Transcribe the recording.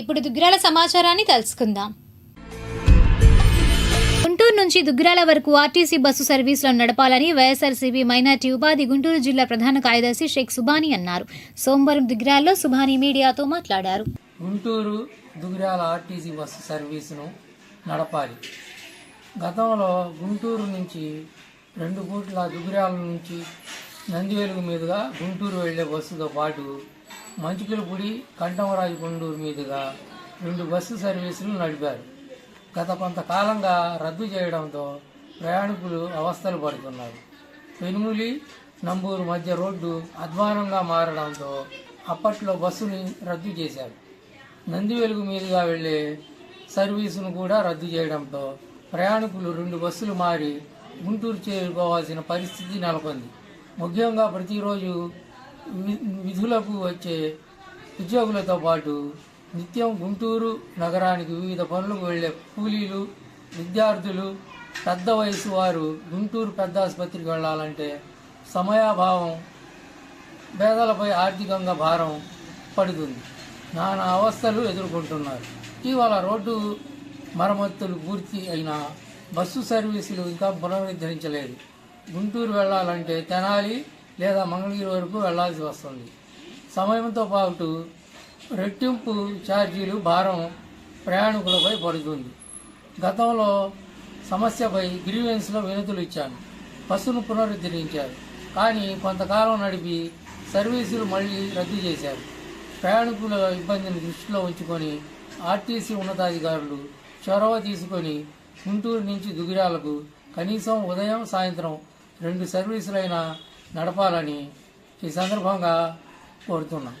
ఇప్పుడు దుగ్గిరాల సమాచారాన్ని తెలుసుకుందాం. గుంటూరు నుంచి దుగ్గిరాల వరకు ఆర్టీసీ బస్సు సర్వీసులను నడపాలని వైఎస్ఆర్సీపీ మైనార్టీ ఉపాధి గుంటూరు జిల్లా ప్రధాన కార్యదర్శి షేక్ సుబానీ అన్నారు. సోమవారం దుగ్గిరాల్లో సుబానీ మీడియాతో మాట్లాడారు. గుంటూరు దుగిరాల ఆర్టీసీ బస్సు సర్వీసును నడపాలి. గతంలో గుంటూరు నుంచి రెండు పూట్ల దుగిరాల నుంచి నందివెలుగు మీదుగా గుంటూరు వెళ్ళే బస్సుతో పాటు మంచుకిలపూడి కంఠమరాజు కొండూరు మీదుగా రెండు బస్సు సర్వీసులు నడిపారు. గత కొంతకాలంగా రద్దు చేయడంతో ప్రయాణికులు అవస్థలు పడుతున్నారు. పెనుములి నంబూరు మధ్య రోడ్డు అధ్వానంగా మారడంతో అప్పట్లో బస్సుని రద్దు చేశారు. నంది వెలుగు మీదుగా వెళ్ళే సర్వీసును కూడా రద్దు చేయడంతో ప్రయాణికులు రెండు బస్సులు మారి గుంటూరు చేరుకోవాల్సిన పరిస్థితి నెలకొంది. ముఖ్యంగా ప్రతిరోజు విధులకు వచ్చే ఉద్యోగులతో పాటు నిత్యం గుంటూరు నగరానికి వివిధ పనులకు వెళ్ళే కూలీలు విద్యార్థులు పెద్ద వయసు వారు గుంటూరు పెద్ద ఆసుపత్రికి వెళ్ళాలంటే సమయాభావం పేదలపై ఆర్థికంగా భారం పడుతుంది. నానా అవస్థలు ఎదుర్కొంటున్నారు. ఇటీవల రోడ్డు మరమ్మతులు పూర్తి అయిన బస్సు సర్వీసులు ఇంకా పునరుద్ధరించలేదు. గుంటూరు వెళ్ళాలంటే తెనాలి లేదా మంగళగిరి వరకు వెళ్ళాల్సి వస్తుంది. సమయంతో పాటు రెట్టింపు ఛార్జీలు భారం ప్రయాణికులపై పడుతుంది. గతంలో సమస్యపై గ్రీవెన్స్లో వినతులు ఇచ్చాను. బస్సును పునరుద్ధరించారు. కానీ కొంతకాలం నడిపి సర్వీసులు మళ్ళీ రద్దు చేశారు. ప్రయాణికుల ఇబ్బందిని దృష్టిలో ఉంచుకొని ఆర్టీసీ ఉన్నతాధికారులు చొరవ తీసుకొని గుంటూరు నుంచి దుగిరాలకు కనీసం ఉదయం సాయంత్రం రెండు సర్వీసులైనా నడపాలని ఈ సందర్భంగా కోరుతున్నాం.